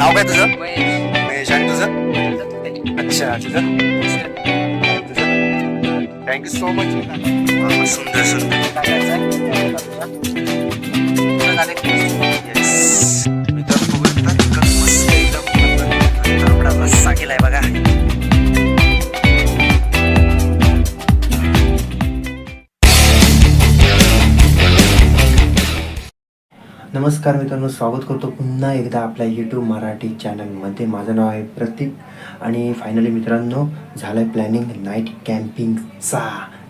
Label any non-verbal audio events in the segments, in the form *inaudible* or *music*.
नाव काय तुझं महेश आणि तुझं अच्छा तुझं थँक्यू सो मच सुंदर सुंदर. मित्रांनो, बघा नमस्कार मित्रांनो स्वागत करतो पुन्हा एकदा आपल्या यूट्यूब मराठी चॅनलमध्ये. माझं नाव आहे प्रतीक आणि फायनली मित्रांनो झालं आहे प्लॅनिंग नाईट कॅम्पिंगचा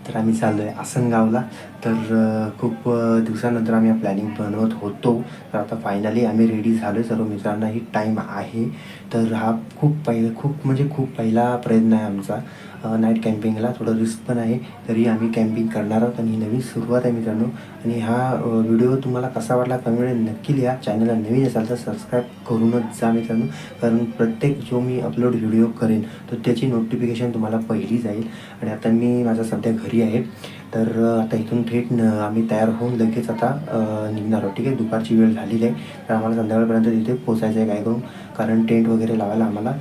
तर आम्ही चाललो आहे आसनगावला तर खूप दिवसानंतर आम्ही प्लॅनिंग बनवत होतो. तर आता फायनली आम्ही रेडी झालो आहे सर्व मित्रांनाही टाईम आहे. तर हा खूप पहिला खूप म्हणजे खूप पहिला प्रयत्न आहे आमचा. नाईट कॅम्पिंगला थोडं रिस्क पण आहे. तरी आम्ही कॅम्पिंग करणार आहोत. आणि ही नवीन सुरुवात आहे मित्रांनो. आणि हा व्हिडिओ तुम्हाला कसा वाटला कमेंट नक्की लिहा. चॅनलला नवीन असाल तर सबस्क्राईब करूनच जा मित्रांनो. कारण प्रत्येक जो मी अपलोड व्हिडिओ करेन तर त्याची नोटिफिकेशन तुम्हाला पहिली जाईल. आणि आता मी माझा सध्या घरी आहे. तर आता इथून थेट न आम्ही तयार होऊन लगेच आता निघणार आहोत ठीक आहे? दुपारची वेळ झालेली आहे. तर आम्हाला संध्याकाळपर्यंत तिथे पोचायचं आहे काय करून कारण टेंट वगैरे लावायला आम्हाला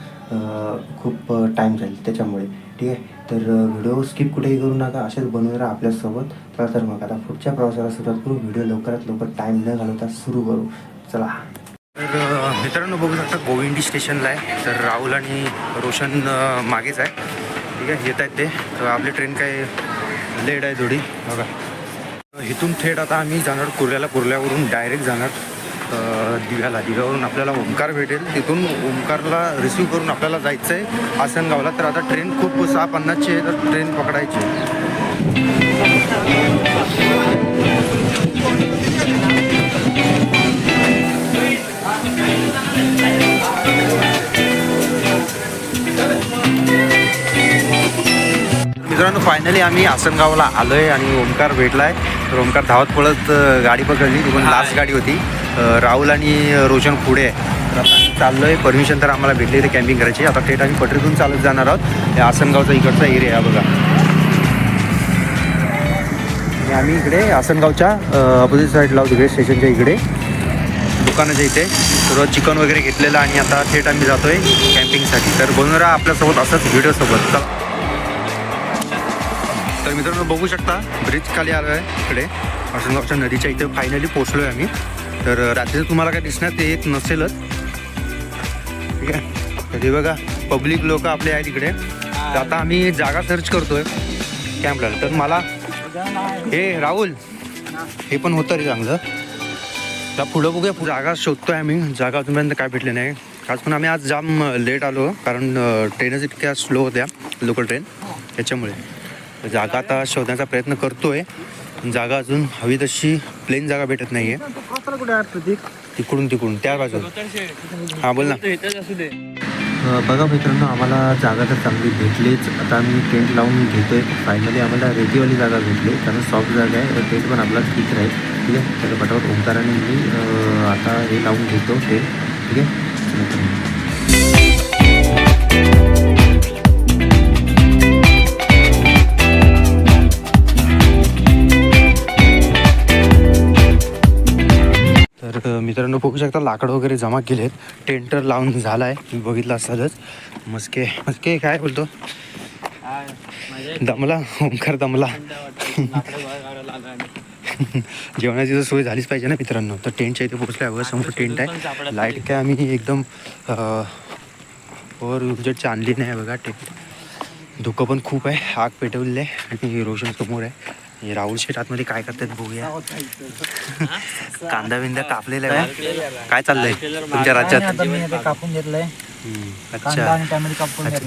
खूप टाईम जाईल त्याच्यामुळे ठीक आहे? तर व्हिडिओ स्किप कुठेही करू नका असेच बनवून राहा आपल्यासोबत. चला तर मग आता पुढच्या प्रवासाला सुरुवात करू. व्हिडिओ लवकरात लवकर टाईम न घालवता सुरू करू. चला. तर मित्रांनो बघू शकता गोविंदी स्टेशनला आहे. तर राहुल आणि रोशन मागेच आहे. ठीक आहे? येत आहेत ते. तर आपली ट्रेन काय लेट आहे थोडी बघा. इथून थेट आता आम्ही जाणार कुर्ल्याला. कुर्ल्यावरून डायरेक्ट जाणार दिव्याला दिव्यावरून आपल्याला ओंकार भेटेल. तिथून ओंकारला रिसिव्ह करून आपल्याला जायचं आहे आसनगावला. तर आता ट्रेन खूप सहा पन्नासची आहे तर ट्रेन पकडायची मित्रांनो फायनली आम्ही आसनगावला आलो आहे आणि ओंकार भेटला आहे तर ओंकार धावत पळत गाडी पकडली. ती पण लास्ट गाडी होती. राहुल आणि रोशन पुढे तर आता चाललो आहे परमिशन तर आम्हाला भेटली. इथे कॅम्पिंग करायची आता थेट आम्ही पटरीतून चालत जाणार आहोत. हे आसनगावचा इकडचा एरिया आहे बघा. आणि आम्ही इकडे आसनगावच्या अपोजिट साईडला आहोत इकडे स्टेशनच्या इकडे. दुकानाच्या इथे. सर्व चिकन वगैरे घेतलेलं आणि आता थेट आम्ही जातोय कॅम्पिंगसाठी तर बनवून राहा आपल्यासोबत असंच व्हिडिओसोबत तर मित्रांनो बघू शकता ब्रिज खाली आलो आहे इकडे आसनगावच्या नदीच्या इथे फायनली पोचलो आहे आम्ही. तर रात्रीचं तुम्हाला काय दिसण्यात येत नसेलच. ठीक आहे? तर बघा पब्लिक लोक आपले आहेत इकडे. तर आता आम्ही जागा सर्च करतोय कॅम्पला तर मला हे राहुल हे पण होतं रे चांगलं. तर पुढं बघूया जागा शोधतोय आम्ही. जागा अजूनपर्यंत काय भेटली नाही. आज पण आम्ही आज जाम लेट आलो कारण ट्रेनच इतक्या स्लो होत्या लोकल ट्रेन त्याच्यामुळे जागा आता शोधण्याचा प्रयत्न करतोय. जागा अजून हवी तशी प्लेन जागा भेटत नाही आहे तिकडून तिकडून त्या बाजूला. हां बोल ना. बघा मित्रांनो आम्हाला जागा तर चांगली भेटलीच. आता आम्ही टेंट लावून घेतोय. फायनली आम्हाला रेडीवाली जागा भेटली. कारण सॉफ्ट जागा आहे. टेंट पण आपला ठीक राहील. ठीक आहे? त्याला पटापट ओंकाराने मी आता हे लावून घेतो टेंट ठीक आहे? मित्रांनो बघू शकता लाकड वगैरे जमा केलेत. टेंटर लावून झाला आहे तुम्ही बघितलं असतालच मस्के. मस्के काय बोलतो? दमला. ओंकार दमला. जेवणाची तर सोय झालीच पाहिजे ना मित्रांनो. तर टेंटच्या इथे पोहोचल्या हवं समोर टेंट आहे. लाइट काय आम्ही एकदम वर उजेडची आणली नाही बघा. टेंट धुकं पण खूप आहे. आग पेटवलेली आहे आणि रोशन समोर आहे. आणि राहुल शेठ आतमध्ये काय करतात बघूया. *laughs* कांदा बिंदा कापलेला आहे काय चाललंय तुमच्या राज्यात? कापून घेतलंय. अच्छा.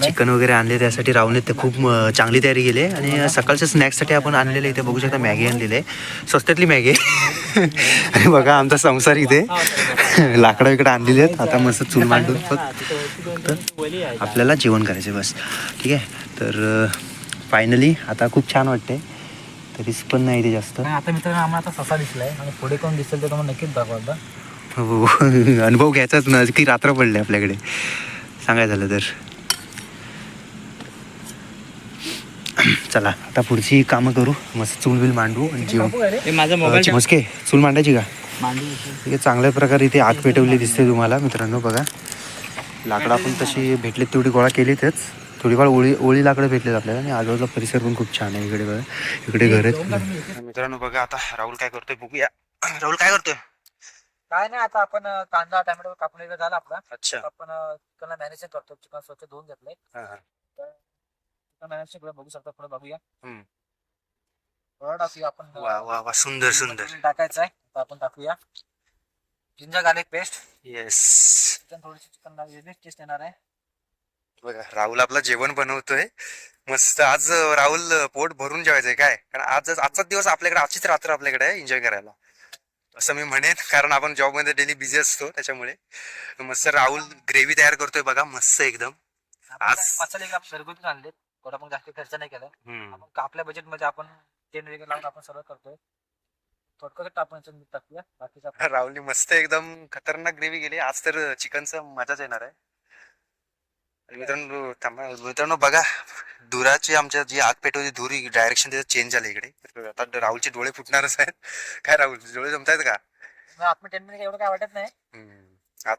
चिकन वगैरे आणले त्यासाठी राहुलने ते खूप चांगली तयारी केली आहे. आणि सकाळच्या स्नॅक्ससाठी आपण आणलेलं इथे बघू शकता मॅगी आणलेली आहे. स्वस्तातली मॅगी. *laughs* आणि बघा आमचा संसार इथे. *laughs* लाकडं इकडे आणलेली आहेत. आता मस्त चूल मांडून फक्त आपल्याला जेवण करायचं बस. ठीक आहे? तर फायनली आता खूप छान वाटते रिस्क पण नाही ते जास्त. आता मित्रांनो आम्हाला आता ससा दिसलाय. आणि पुढे कोण दिसेल ते तुम्हाला नक्कीच दाखवता हो *laughs* अनुभव घ्यायचाच ना की रात्र पडले आपल्याकडे. सांगायचं झालं तर. चला आता पुढची कामं करू. मस्त चूल बिल मांडू आणि जेवण. माझा मस्के चूल मांडायची का? मांडू. ठीक आहे चांगल्या प्रकारे इथे आग पेटवली दिसते तुम्हाला मित्रांनो बघा. लाकडं आपण तशी भेटली तेवढी गोळा केलीतच. थोडीफार ओळी ओळी लाकडं भेटलेत आपल्याला. आणि आजूबाजूला परिसर पण खूप छान आहे. इकडे बघा. इकडे घर आहेत. मित्रांनो बघा आता राहुल काय करतोय बघूया. राहुल काय करतोय? काय नाही आता आपण कांदा टोमॅटो कापून वगैरे झाला आपला. अच्छा. आपण चिकनला मॅनेज करतो. चिकन स्वच्छ धुवून घेतलंय. चिकन मॅनेज सगळं बघू शकता पुढे बघूया. टाकूया आपण वा वा वा सुंदर सुंदर. टाकायचं आहे आता आपण टाकूया. Ginger garlic paste yes chicken थोडीशी चिकन टेस्ट येणार आहे. बघा राहुल आपला जेवण बनवतोय. मस्त आज राहुल पोट भरून जेवायचंय काय? कारण आज आजचा दिवस आपल्याकडे आजचीच रात्र आपल्याकडे आहे एन्जॉय करायला. असं मी म्हणेन कारण आपण जॉबमध्ये डेली बिझी असतो त्याच्यामुळे. मस्त राहुल ग्रेव्ही तयार करतोय बघा मस्त एकदम. आज- मसाले घरगुती आणले थोडा मग जास्त खर्च नाही केला. आपण आपल्या बजेटमध्ये आपण टेन वगैरे लावून आपण सर्व करतोय. आपण टाकूया बाकीचं राहुलनी मस्त एकदम खतरनाक ग्रेव्ही केली. आज तर चिकनचं मजाच येणार आहे. मित्रांनो थांबा मित्रांनो बघा धुराची आमच्या जी आग पेटवली धूर डायरेक्शन त्याचं चेंज झालं इकडे. आता राहुलचे डोळे फुटणारच आहेत. काय राहुल डोळे जमतायत का? एवढं काय वाटत नाही.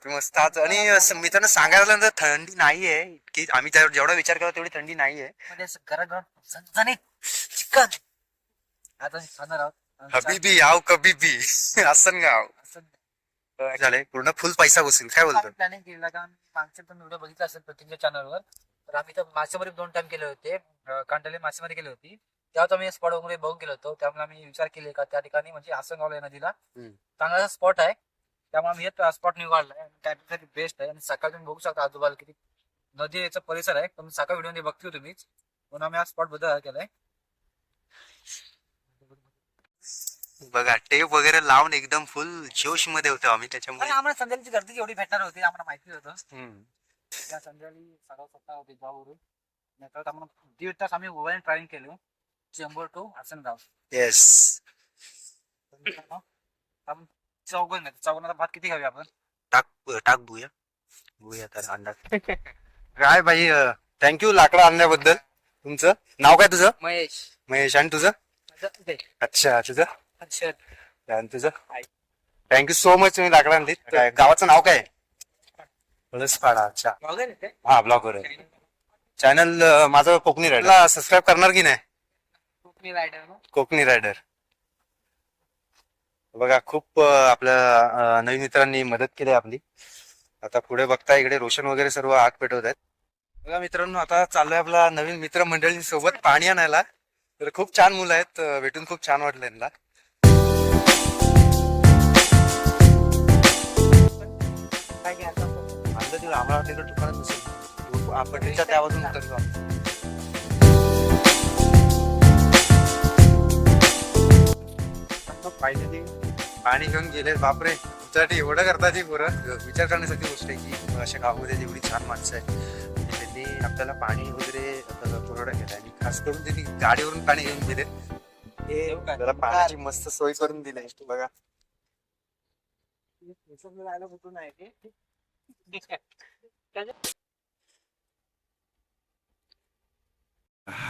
मस्त आज आणि मित्रांनो सांगायला तर थंडी नाहीये. की आम्ही त्या जेवढा विचार केला तेवढी थंडी नाहीये. म्हणजे हबीबी याव कबी बी असं *laughs* गाव झालंय. पूर्ण फुल पैसा बसेल काय बोलतो? प्लॅनिंग केलेला कारण मागचे पण व्हिडिओ बघितला असेल प्रतीकच्या चॅनलवर तर आम्ही तर मासेमारी दोन टाइम केले होते. अं, कांडले मासेमारी केली होती. तेव्हा आम्ही स्पॉट वगैरे बघून गेलो होतो. त्यामुळे आम्ही विचार केले का त्या ठिकाणी म्हणजे आसनगावला या नदीला. चांगला स्पॉट आहे. त्यामुळे आम्ही हेच स्पॉट निवडलाय त्यासाठी बेस्ट आहे. आणि सकाळी तुम्ही बघू शकता आजूबाजूला किती नदी याचा परिसर आहे. तुम्ही सकाळ व्हिडिओ बघतो तुम्हीच. म्हणून आम्ही हा स्पॉट बदल केलाय. बघा टेप वगैरे लावून एकदम फुल जोशमध्ये होतो आम्ही त्याच्यामुळे आम्हाला संध्याची गर्दी एवढी भेटणार होती आम्हाला माहिती होतं. त्या संध्याकाळी सकाळ सकाळ होते जॉबवरून नंतर आम्हाला दीड तास आम्ही मोबाईल ट्रॅव्हलिंग केलो. चेंबूर टू आसनगाव. येस आपण चौघन चौघनाचा भात किती घ्यावी आपण? टाक टाक बुया बुया तर अंदाज काय भाई थँक्यू लाकडं आणल्याबद्दल. तुमचं? नाव काय तुझं? महेश. महेश. आणि तुझं? अच्छा तुझं? आणि तुझं? थँक्यू सो मच तुम्ही लाकडं आणली गावाचं नाव काय? पळसपाडा अच्छा. हा ब्लॉगर आहे. चॅनल माझं कोकणी रायडर सबस्क्राईब करणार की नाही? कोकणी रायडर बघा खूप आपल्या नवीन मित्रांनी मदत केली आहे आपली. आता पुढे बघता इकडे रोशन वगैरे सर्व आग पेटवत आहेत. बघा मित्रांनो आता चाललोय आपला नवीन मित्र मंडळी सोबत पाणी आणायला. तर खूप छान मुलं आहेत. भेटून खूप छान वाटलं यांना. काय घ्यायचं आणलं आम्हाला इकडे दुकानात नसेल आपण त्या बाजून उतरलो आम्ही. फायनली पाणी घेऊन गेले बापरे. तुमच्यासाठी एवढं करतात ही पोरं. विचार करण्यासारखी गोष्ट आहे की अशा गावामध्ये जेवढी छान माणसं आहेत आणि त्यांनी आपल्याला पाणी वगैरे आपल्याला पुरवठा केला आणि खास करून त्यांनी गाडीवरून पाणी घेऊन गेले. हे आपल्याला पाण्याची मस्त सोय करून दिली आहे बघा कुठून आहे ते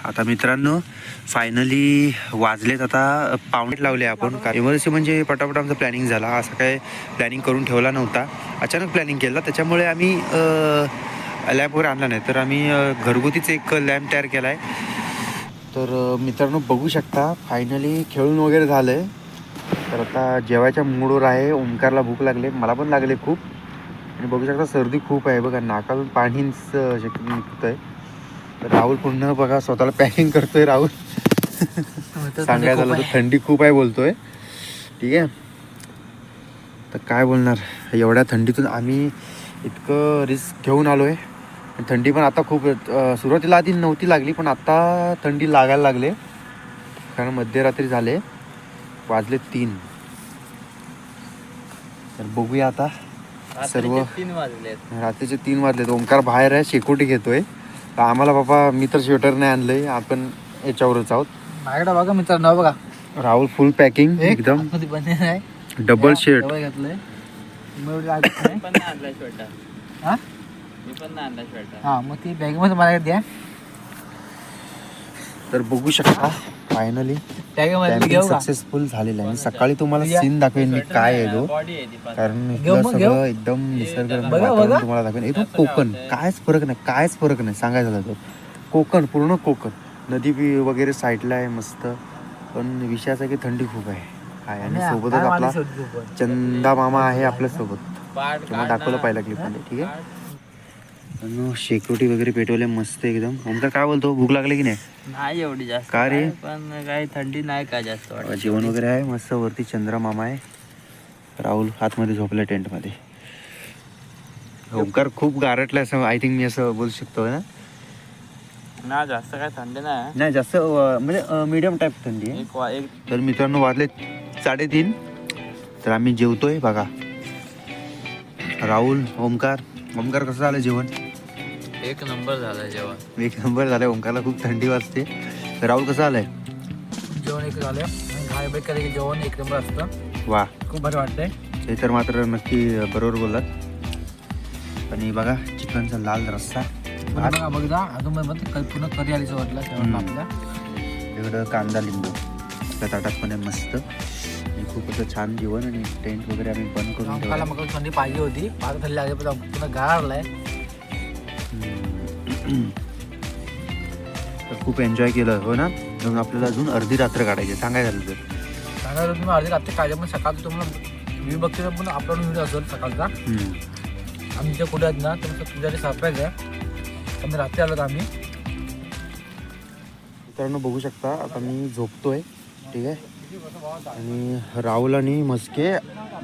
आता मित्रांनो फायनली वाजलेत आता पावणे लावले आपण. इमर्जन्सी म्हणजे पटापट आमचा प्लॅनिंग झाला. असं काय प्लॅनिंग करून ठेवला नव्हता. अचानक प्लॅनिंग केला. त्याच्यामुळे आम्ही लॅम्पवर आणला नाही. तर आम्ही घरगुतीच एक लॅम्प तयार केला आहे तर मित्रांनो बघू शकता. फायनली खेळून वगैरे झालं आहे तर आता जेवायच्या मूडवर आहे ओंकारला भूक लागले मला पण लागले खूप. आणि बघू शकता सर्दी खूप आहे बघा नाकातून पाणीच शक्य निघत आहे तर राहुल पुन्हा बघा स्वतःला पॅकिंग करतोय राहुल. सांगायचं झालं तर थंडी खूप आहे बोलतोय. ठीक आहे? तर काय बोलणार? एवढ्या थंडीतून आम्ही इतकं रिस्क घेऊन आलो आहे थंडी पण आता खूप सुरुवातीला आधी नव्हती लागली पण आता थंडी लागायला लागले. कारण मध्यरात्री झाले. वाजले तीन. तर बघूया आता सर्व तीन वाजले रात्रीचे तीन वाजले ओंकार बाहेर आहे शेकोटी घेतोय. तर आम्हाला बाबा मी तर स्वेटर नाही आणलंय आपण याच्यावरच आहोत. माझ्याकडे बघा मित्रांनो बघा. राहुल फुल पॅकिंग एकदम. आतमध्ये बनेल आहे डबल शेट डबल घातलंय. पण हा? आणला स्वेटर हा मग ती बॅगमध्ये मला द्या. तर बघू शकता फायनली सक्सेसफुल झालेलं आहे. सकाळी तुम्हाला सीन दाखवेन मी काय आहे तो. कारण इथलं. सगळं एकदम वातावरण बघा. तुम्हाला दाखवेन. एकदम कोकण. कायच फरक नाही कायच फरक नाही. सांगायचं झालं तर. कोकण पूर्ण कोकण. नदी बी वगैरे साईडला आहे मस्त. पण विषयाचा की थंडी खूप आहे. काय आणि सोबतच आपला चंदा मामा आहे आपल्यासोबत तुम्हाला दाखवलं पहिल्या क्लिपमध्ये ठीक आहे? शेकोटी वगैरे पेटवले मस्त एकदम. ओमकार काय बोलतो? भूक लागली की नाही? नाही एवढी जास्त. का रे? पण काही थंडी नाही काय जास्त वाटत? जेवण वगैरे आहे? मस्त वरती चंद्र मामा आहे. राहुल आतमध्ये झोपला टेंटमध्ये. ओमकार खूप गारटला असं आय थिंक मी असं बोलू शकतो ना? ना जास्त काय थंडी नाही नाही जास्त अं, म्हणजे मीडियम टाईप थंडी आहे. एक वा- एक तर मित्रांनो वाजले साडेतीन. तर आम्ही जेवतोय बघा. राहुल ओमकार ओमकार कसं झालं जेवण? एक नंबर झाला जेवण. एक नंबर झालं ओमकारला खूप थंडी वाजते. तर राहुल कसं आलंय? जेवण एक झालं. घाय ब्रेक केलं की जेवण एक नंबर असतं. वा. खूप भारी वाटतंय. ते तर मात्र नक्की बरोबर बोललात. आणि बघा चिकनचा लाल रस्सा. बघा बघा. अजून पूर्ण करी आलीचं वाटलं. आपल्या. वेगळं कांदा लिंबू. आपल्या ताटात पण मस्त. खूप असं छान जेवण आणि टेंट वगैरे आम्ही बंद करून ठेवलं मग थंडी पाहिजे होती. पाच थंडी लागली पण पूर्ण गारलाय तर खूप एन्जॉय केलं हो ना? म्हणून आपल्याला अजून अर्धी रात्र काढायची. सांगायचं झालं तर सांगायला तुम्ही अर्धी रात्री काढले पण सकाळचं तुम्हाला मी बघते पण अपलोड व्हिडिओ असेल सकाळचा. जे कुठे आहेत ना तर तुमच्यासाठी सरप्राईज आहे. आम्ही रात्री आलो आम्ही. मित्रांनो बघू शकता आता मी झोपतोय. ठीक आहे? आणि राहुल आणि मस्के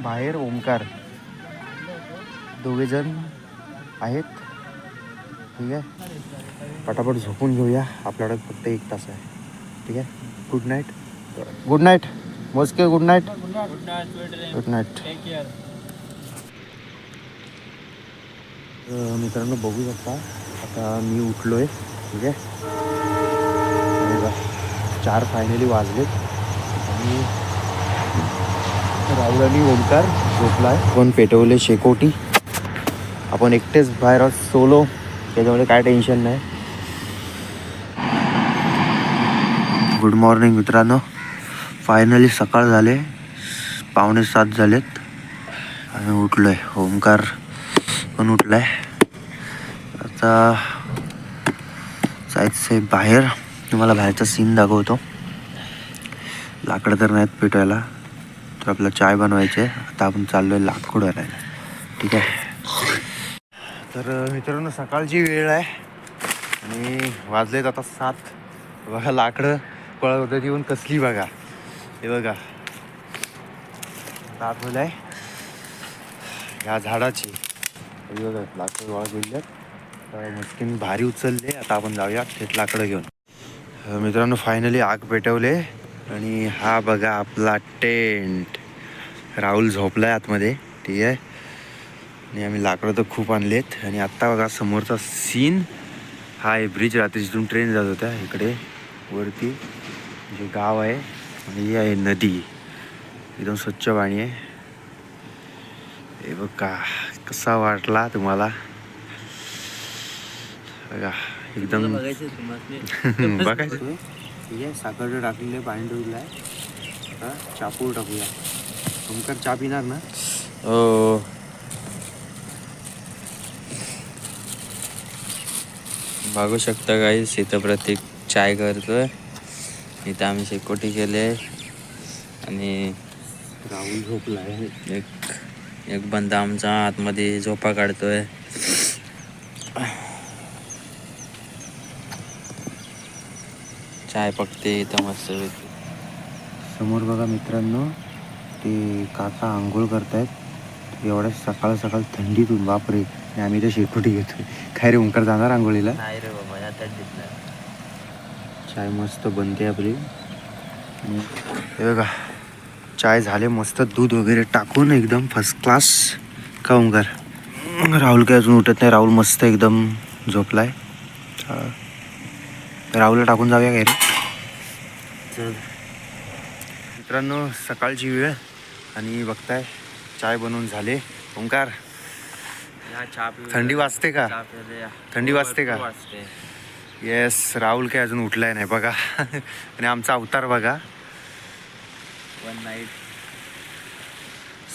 बाहेर ओमकार. दोघेजण आहेत. ठीक आहे. पटापट झोपून घेऊया. आपल्याकडे फक्त एक तास आहे. ठीक आहे. Good night good night Maske good night good night मित्रांनो बघू शकता आता मी उठलो आहे. ठीक आहे चार फायनली वाजलेत. आणि राहुल आणि ओमकार आहे पण पेटवले शेकोटी? आपण एकटेच बाहेर आहोत सोलो. त्याच्यामुळे काय टेन्शन नाही. गुड मॉर्निंग मित्रांनो. फायनली सकाळ झाले. पावणे सात झालेत. आणि आहे ओमकार पण उठला आहे आता जायचं आहे बाहेर. तुम्हाला बाहेरचा सीन दाखवतो. लाकडं तर नाहीत पेटवायला तर आपलं चाय बनवायची आहे आता आपण चाललो आहे लाकूड आणायला. ठीक आहे? तर मित्रांनो सकाळची वेळ आहे. आणि वाजलेत आता सात. बघा लाकडं पळत येऊन कसली बघा. हे बघा. दाखवलं आहे ह्या झाडाची. हे बघा लाकडं गोळा केली मस्किन भारी उचलले. आता आपण जाऊया थेट लाकडं घेऊन. मित्रांनो फायनली आग पेटवले. आणि हा बघा आपला टेंट. राहुल झोपलाय आतमध्ये. ठीक आहे? आणि आम्ही लाकडं तर खूप आणलेत. आणि आत्ता बघा समोरचा सीन हा आहे ब्रिज रात्री जिथून ट्रेन जात होत्या. इकडे वरती जे गाव आहे. आणि ही आहे नदी. एकदम स्वच्छ पाणी आहे. हे बघा कसा वाटला तुम्हाला? बघा एकदम बघायचं *laughs* ठीक आहे साखर टाकलेलं पाणी ठेवलं आहे आता चापूर टाकूया ओमकार चहा पिणार ना हो बघू शकता काही इथं प्रत्येक चाय करतोय इथं आम्ही शेकोटी केले आणि राहुल झोपला आहे एक एक बंदा आमचा आतमध्ये झोपा काढतोय चाय पकते इथं मस्त समोर बघा मित्रांनो ते काका आंघोळ करतायत. एवढ्या सकाळ सकाळ थंडीतून बापरे. आणि आम्ही तर शेकोटी घेतोय. काय रे ओंकार जाणार आंघोळीला? नाही रे बाबा चाय मस्त बनते आपली. हे बघा चाय झाले मस्त दूध वगैरे टाकून एकदम फर्स्ट क्लास का ओंकार? राहुल काय अजून उठत नाही राहुल मस्त एकदम झोपलाय. राहुलला टाकून जाऊया काय रे? मित्रांनो सकाळची वेळ आणि बघताय चाय बनवून झाले. ओंकार थंडी वाजते का. थंडी वाजते का? येस राहुल काय अजून उठलाय नाही बघा. आणि आमचा अवतार बघा. वन नाईट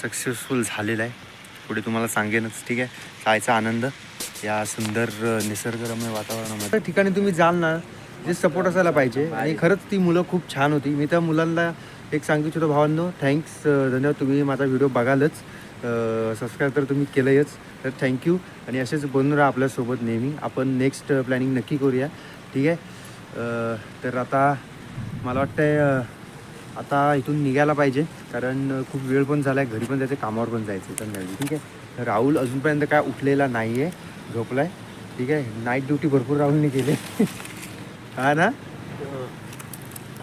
सक्सेसफुल झालेला आहे पुढे तुम्हाला सांगेनच ठीक आहे? जायचा आनंद या सुंदर निसर्गरम्य वातावरणामध्ये. त्या ठिकाणी तुम्ही जाल ना जे सपोर्ट असायला पाहिजे. आणि खरंच ती मुलं खूप छान होती. मी त्या मुलांना एक सांगू इच्छितो भावांनो थँक्स धन्यवाद. तुम्ही माझा व्हिडिओ बघालच. सबस्क्राईब तर तुम्ही केलंयच. तर थँक्यू आणि असेच बनून राहा आपल्यासोबत नेहमी. आपण नेक्स्ट प्लॅनिंग नक्की करूया. ठीक आहे? तर आता मला वाटतंय आता इथून निघायला पाहिजे. कारण खूप वेळ पण झाला आहे घरी पण जायचं कामावर पण जायचं आहे संध्याकाळी ठीक आहे? राहुल अजूनपर्यंत काय उठलेला नाही आहे झोपला आहे ठीक आहे? नाईट ड्युटी भरपूर राहुलने केली. *laughs* हा ना?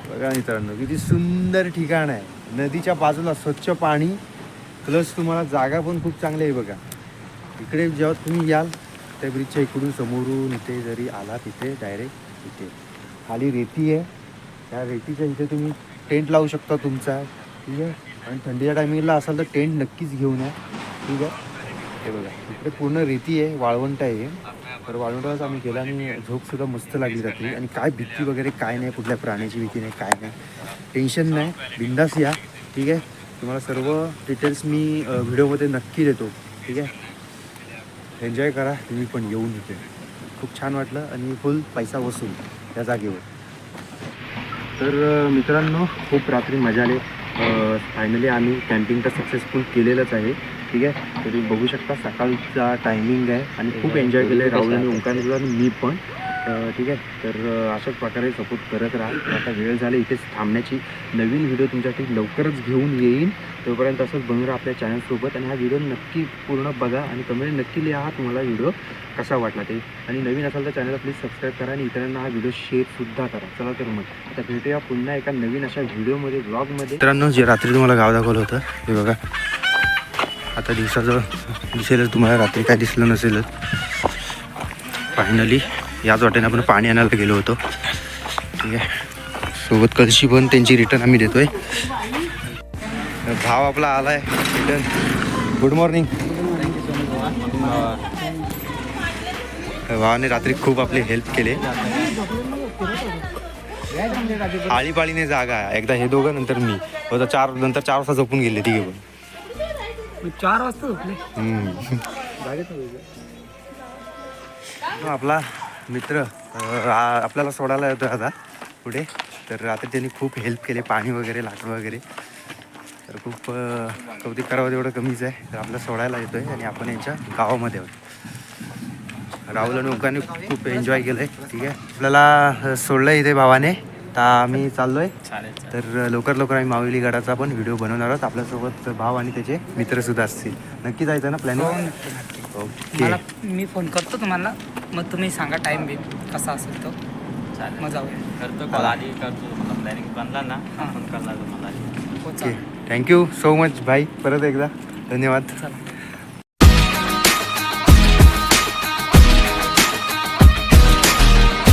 बघा मित्रांनो किती सुंदर ठिकाण आहे. नदीच्या बाजूला स्वच्छ पाणी प्लस तुम्हाला जागा पण खूप चांगली आहे बघा. इकडे जेव्हा तुम्ही याल त्या ब्रिजच्या इकडून समोरून इथे जरी आला तिथे डायरेक्ट इथे. खाली रेती आहे. त्या रेतीच्या इथे तुम्ही टेंट लावू शकता तुमचा. ठीक आहे? आणि थंडीच्या टायमिंगला असाल तर टेंट नक्कीच घेऊन या. ठीक आहे? हे बघा इकडे पूर्ण रेती आहे वाळवंट आहे हे. तर वाळवंटालाच आम्ही गेला आणि झोपसुद्धा मस्त लागली जाते आणि काय भीती वगैरे काय नाही कुठल्या प्राण्याची भीती नाही काय नाही. टेन्शन नाही. बिंदास या. ठीक आहे? तुम्हाला सर्व डिटेल्स मी व्हिडिओमध्ये नक्की देतो. ठीक आहे? एन्जॉय करा. तुम्ही पण येऊन इथे. खूप छान वाटलं आणि फुल पैसा वसूल या जागेवर. तर मित्रांनो खूप रात्री मजा आली. फायनली आम्ही कॅम्पिंग तर सक्सेसफुल केलेलंच आहे. ठीक आहे? तरी बघू शकता सकाळचा टायमिंग आहे आणि खूप एन्जॉय केलं आहे राहुल आणि ओंकारला आणि मी पण. ठीक आहे? तर अशाच प्रकारे सपोर्ट करत राहा. तर आता वेळ झाली इथेच थांबण्याची. नवीन व्हिडिओ तुमच्यासाठी लवकरच घेऊन येईन. तोपर्यंत असंच बनून राहा आपल्या चॅनलसोबत आणि हा व्हिडिओ नक्की पूर्ण बघा आणि कमेंट नक्की लिहा तुम्हाला व्हिडिओ कसा वाटला ते. आणि नवीन असाल तर चॅनलला प्लीज सबस्क्राईब करा आणि इतरांना हा व्हिडिओ शेअरसुद्धा करा. चला तर मग. आता भेटूया पुन्हा एका नवीन अशा व्हिडिओमध्ये ब्लॉगमध्ये मित्रांनो जे रात्री तुम्हाला गाव दाखवलं होतं हे बघा. आता दिवसाचं दिसेलच तुम्हाला रात्री काय दिसलं नसेलच. फायनली याच वाटेने आपण पाणी आणायला गेलो होतो. ठीक आहे. सोबत कलशी पण त्यांची रिटर्न आम्ही देतोय. भाव आपला आलाय. रिटर्न गुड मॉर्निंग भावाने रात्री खूप आपली हेल्प केले. आळीपाळीने जागा. आहे. एकदा हे दोघं नंतर मी. होता चार नंतर चार वाजता झोपून गेले तिघे पण. चार वाजता झोपले. आपला मित्र आपल्याला सोडायला येतो आता पुढे. तर आता त्यांनी खूप हेल्प केले पाणी वगैरे लाकडं वगैरे. तर खूप अं, कौतिक करावं तेवढं कमीच आहे. तर आपल्याला सोडायला येतोय आणि आपण यांच्या गावामध्ये आहोत. राहुल आणि ओंकारने खूप एन्जॉय केलं आहे ठीक आहे. आपल्याला सोडलं इथे भावाने. तर आम्ही चाललोय. चालेल तर लवकर लवकर आम्ही माऊली गडाचा पण व्हिडिओ बनवणार आहोत. आपल्यासोबत भाव आणि त्याचे मित्र सुद्धा असतील. नक्की जायचं ना प्लॅनिंग ओके मला मी फोन करतो तुम्हाला. मग तुम्ही सांगा टाइम बी कसा असेल तो. मग जाऊया. करतो कॉल आधी करतो. तुम्हाला प्लॅनिंग बनला ना हां. फोन करणार तुम्हाला आधी. हो ओके चालेल. थँक्यू सो मच भाई परत एकदा. धन्यवाद. चला.